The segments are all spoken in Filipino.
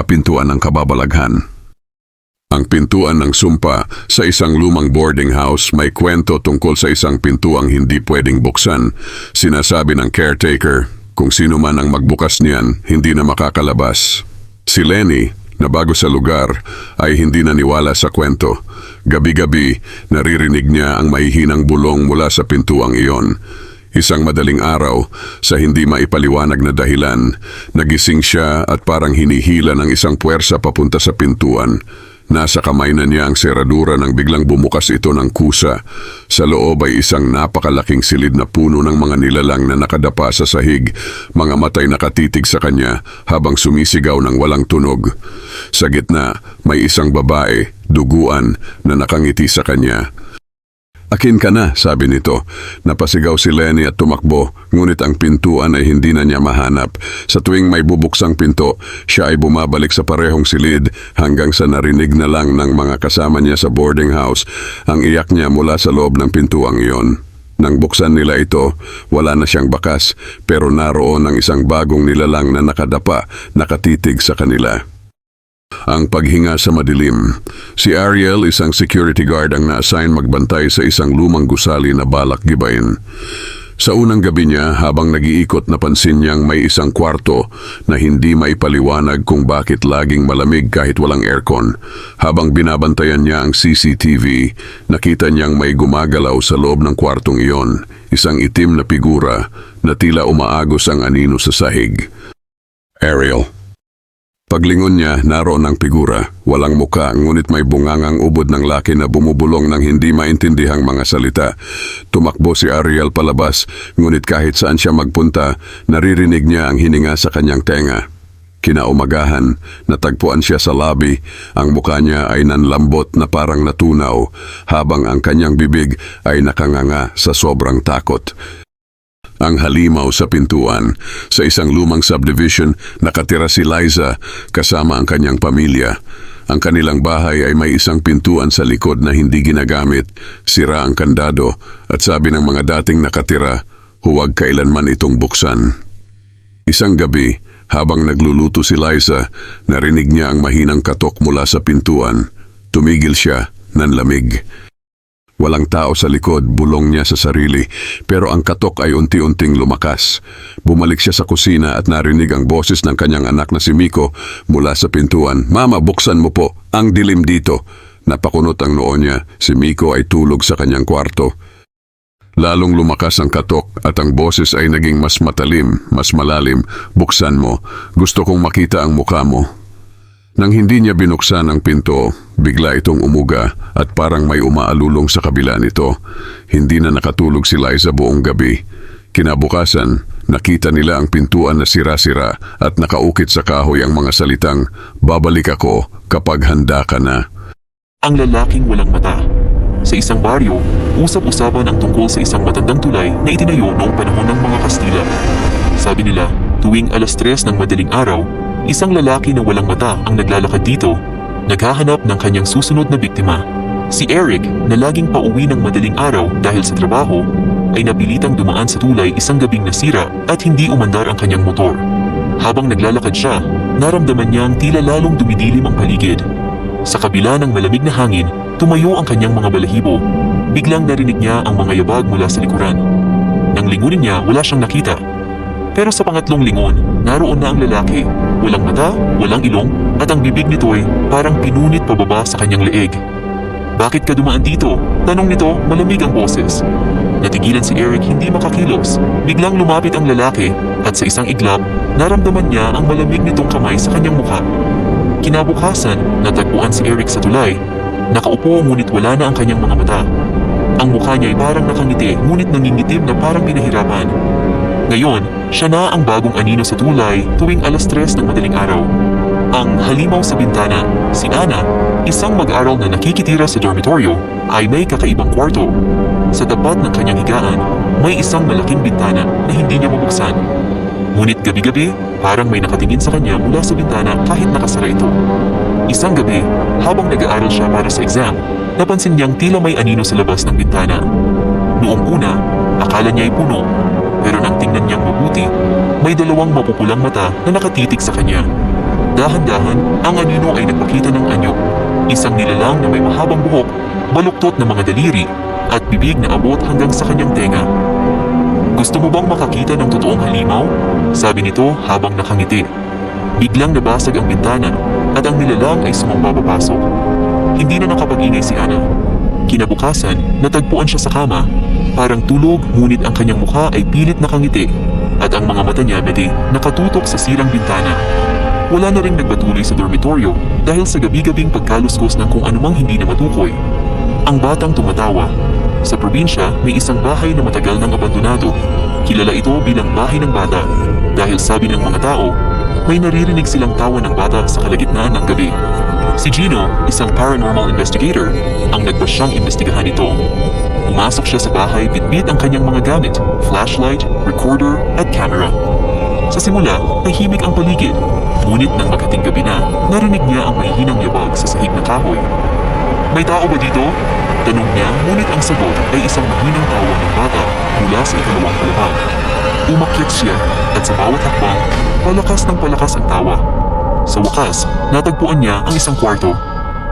pintuan ng kababalaghan. Ang pintuan ng sumpa sa isang lumang boarding house may kwento tungkol sa isang pintuang hindi pwedeng buksan. Sinasabi ng caretaker, kung sino man ang magbukas niyan, hindi na makakalabas. Si Lenny, na bago sa lugar, ay hindi naniwala sa kwento. Gabi-gabi, naririnig niya ang mahihinang bulong mula sa pintuang iyon. Isang madaling araw, sa hindi maipaliwanag na dahilan, nagising siya at parang hinihila ng isang puwersa papunta sa pintuan. Nasa kamay na niya ang seradura nang biglang bumukas ito ng kusa. Sa loob ay isang napakalaking silid na puno ng mga nilalang na nakadapa sa sahig, mga matay nakatitig sa kanya habang sumisigaw ng walang tunog. Sa gitna, may isang babae, duguan, na nakangiti sa kanya. Akin ka na, sabi nito. Napasigaw si Lenny at tumakbo, ngunit ang pintuan ay hindi na niya mahanap. Sa tuwing may bubuksang pinto, siya ay bumabalik sa parehong silid hanggang sa narinig na lang ng mga kasama niya sa boarding house ang iyak niya mula sa loob ng pintuang iyon. Nang buksan nila ito, wala na siyang bakas pero naroon ang isang bagong nilalang na nakadapa, nakatitig sa kanila. Ang paghinga sa madilim. Si Ariel, isang security guard ang na-assign magbantay sa isang lumang gusali na balak gibain. Sa unang gabi niya, habang nag-iikot napansin niyang may isang kwarto na hindi maipaliwanag kung bakit laging malamig kahit walang aircon. Habang binabantayan niya ang CCTV, nakita niyang may gumagalaw sa loob ng kwartong iyon, isang itim na figura na tila umaagos ang anino sa sahig. Ariel. Paglingon niya, naroon ang figura. Walang muka, ngunit may bungangang ubod ng laki na bumubulong ng hindi maintindihang mga salita. Tumakbo si Ariel palabas, ngunit kahit saan siya magpunta, naririnig niya ang hininga sa kanyang tenga. Kinaumagahan, natagpuan siya sa lobby. Ang mukha niya ay nanlambot na parang natunaw, habang ang kanyang bibig ay nakanganga sa sobrang takot. Ang halimaw sa pintuan. Sa isang lumang subdivision, nakatira si Liza kasama ang kanyang pamilya. Ang kanilang bahay ay may isang pintuan sa likod na hindi ginagamit. Sira ang kandado at sabi ng mga dating nakatira, huwag kailanman itong buksan. Isang gabi, habang nagluluto si Liza, narinig niya ang mahinang katok mula sa pintuan. Tumigil siya, nanlamig. Walang tao sa likod, bulong niya sa sarili, pero ang katok ay unti-unting lumakas. Bumalik siya sa kusina at narinig ang boses ng kanyang anak na si Miko mula sa pintuan. Mama, buksan mo po, ang dilim dito. Napakunot ang noo niya, si Miko ay tulog sa kanyang kwarto. Lalong lumakas ang katok at ang boses ay naging mas matalim, mas malalim. Buksan mo, gusto kong makita ang mukha mo. Nang hindi niya binuksan ang pinto, bigla itong umuga at parang may umaalulong sa kabila nito. Hindi na nakatulog si Liza buong gabi. Kinabukasan, nakita nila ang pintuan na sira-sira at nakaukit sa kahoy ang mga salitang, Babalik ako kapag handa ka na. Ang lalaking walang mata. Sa isang baryo, usap-usapan ang tungkol sa isang matandang tulay na itinayo noong panahon ng mga Kastila. Sabi nila, tuwing alas tres ng madaling araw, isang lalaki na walang mata ang naglalakad dito, naghahanap ng kanyang susunod na biktima. Si Eric, na laging pauwi ng madaling araw dahil sa trabaho, ay napilitang dumaan sa tulay isang gabing nasira at hindi umandar ang kanyang motor. Habang naglalakad siya, naramdaman niyang tila lalong dumidilim ang paligid. Sa kabila ng malamig na hangin, tumayo ang kanyang mga balahibo. Biglang narinig niya ang mga yabag mula sa likuran. Nang lingunin niya, wala siyang nakita. Pero sa pangatlong lingon, naroon na ang lalaki. Walang mata, walang ilong, at ang bibig nito ay parang pinunit pababa sa kanyang leeg. Bakit ka dumaan dito? Tanong nito, malamig ang boses. Natigilan si Eric hindi makakilos. Biglang lumapit ang lalaki at sa isang iglap, naramdaman niya ang malamig nitong kamay sa kanyang mukha. Kinabukasan, natagpuan si Eric sa tulay. Nakaupo ngunit wala na ang kanyang mga mata. Ang mukha niya ay parang nakangiti ngunit nangingitim na parang pinahirapan. Ngayon, siya na ang bagong anino sa tulay tuwing alas tres ng madaling araw. Ang halimaw sa bintana, si Ana, isang mag-aral na nakikitira sa dormitoryo, ay may kakaibang kwarto. Sa tapat ng kanyang higaan, may isang malaking bintana na hindi niya mabuksan. Ngunit gabi-gabi, parang may nakatingin sa kanya mula sa bintana kahit nakasara ito. Isang gabi, habang nag-aaral siya para sa exam, napansin niyang tila may anino sa labas ng bintana. Noong una, akala niya ay puno, niyang mabuti, may dalawang mapupulang mata na nakatitig sa kanya. Dahan-dahan, ang anino ay nagpakita ng anyo. Isang nilalang na may mahabang buhok, baluktot na mga daliri, at bibig na abot hanggang sa kanyang tenga. Gusto mo bang makakita ng totoong halimaw? Sabi nito habang nakangiti. Biglang nabasag ang bintana at ang nilalang ay sumamba papasok. Hindi na nakapag-ingay si Ana. Kinabukasan, natagpuan siya sa kama. Parang tulog ngunit ang kanyang mukha ay pilit nakangiti at ang mga mata niya beti nakatutok sa sirang bintana. Wala na rin nagpatuloy sa dormitoryo dahil sa gabi-gabing pagkaluskos ng kung anumang hindi na matukoy. Ang batang tumatawa. Sa probinsya, may isang bahay na matagal nang abandonado. Kilala ito bilang bahay ng bata dahil sabi ng mga tao, may naririnig silang tawa ng bata sa kalagitnaan ng gabi. Si Gino, isang paranormal investigator, ang nagpasyang imbestigahan ito. Pumasok siya sa bahay bitbit ang kanyang mga gamit, flashlight, recorder, at camera. Sa simula, tahimik ang paligid. Ngunit nang maghating gabi na, narinig niya ang mahihinang yabag sa sahig na kahoy. May tao ba dito? Tanong niya, ngunit ang sagot ay isang mahinang tawa ng bata mula sa ikalawang palapag. Umakyat siya at sa bawat hakbang, palakas ng palakas ang tawa. Sa wakas, natagpuan niya ang isang kwarto.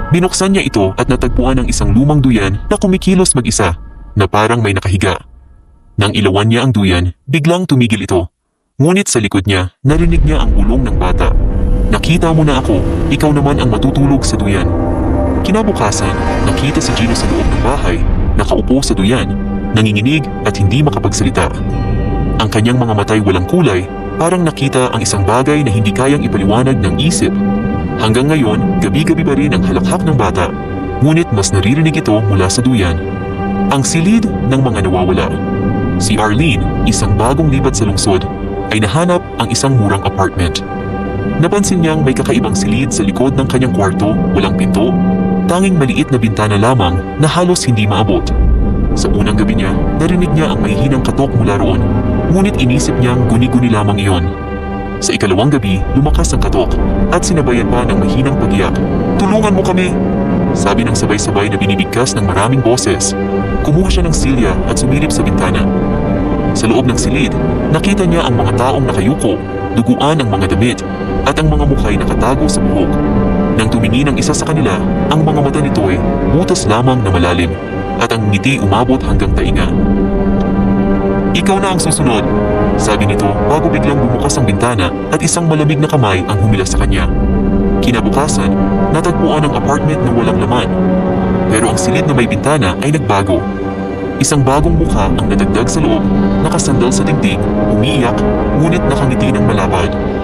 Binuksan niya ito at natagpuan ang isang lumang duyan na kumikilos mag-isa, na parang may nakahiga. Nang ilawan niya ang duyan, biglang tumigil ito. Ngunit sa likod niya, narinig niya ang bulong ng bata. Nakita mo na ako, ikaw naman ang matutulog sa duyan. Kinabukasan, nakita si Gino sa loob ng bahay, nakaupo sa duyan, nanginginig at hindi makapagsalita. Ang kanyang mga matay walang kulay, parang nakita ang isang bagay na hindi kayang ipaliwanag ng isip. Hanggang ngayon, gabi-gabi pa rin ang halakhak ng bata, ngunit mas naririnig ito mula sa duyan. Ang silid ng mga nawawala. Si Arlene, isang bagong lipat sa lungsod, ay nahanap ang isang murang apartment. Napansin niyang may kakaibang silid sa likod ng kanyang kwarto, walang pinto, tanging maliit na bintana lamang na halos hindi maabot. Sa unang gabi niya, narinig niya ang mahihinang katok mula roon, ngunit inisip niyang guni-guni lamang iyon. Sa ikalawang gabi, lumakas ang katok at sinabayan pa ng mahinang pagiyak. Tulungan mo kami! Sabi ng sabay-sabay na binibigkas ng maraming boses. Kumuha siya ng silya at sumilip sa bintana. Sa loob ng silid, nakita niya ang mga taong nakayuko, duguan ang mga damit, at ang mga mukha'y nakatago sa buhok. Nang tumingin ang isa sa kanila, ang mga mata nito ay butas lamang na malalim, at ang ngiti umabot hanggang tainga. Ikaw na ang susunod, sabi nito bago biglang bumukas ang bintana at isang malamig na kamay ang humila sa kanya. Kinabukasan, natagpuan ang apartment na walang laman. Pero ang silid na may bintana ay nagbago. Isang bagong mukha ang nadagdag sa loob, nakasandal sa dingding, umiiyak, ngunit nakangiti ng malapad.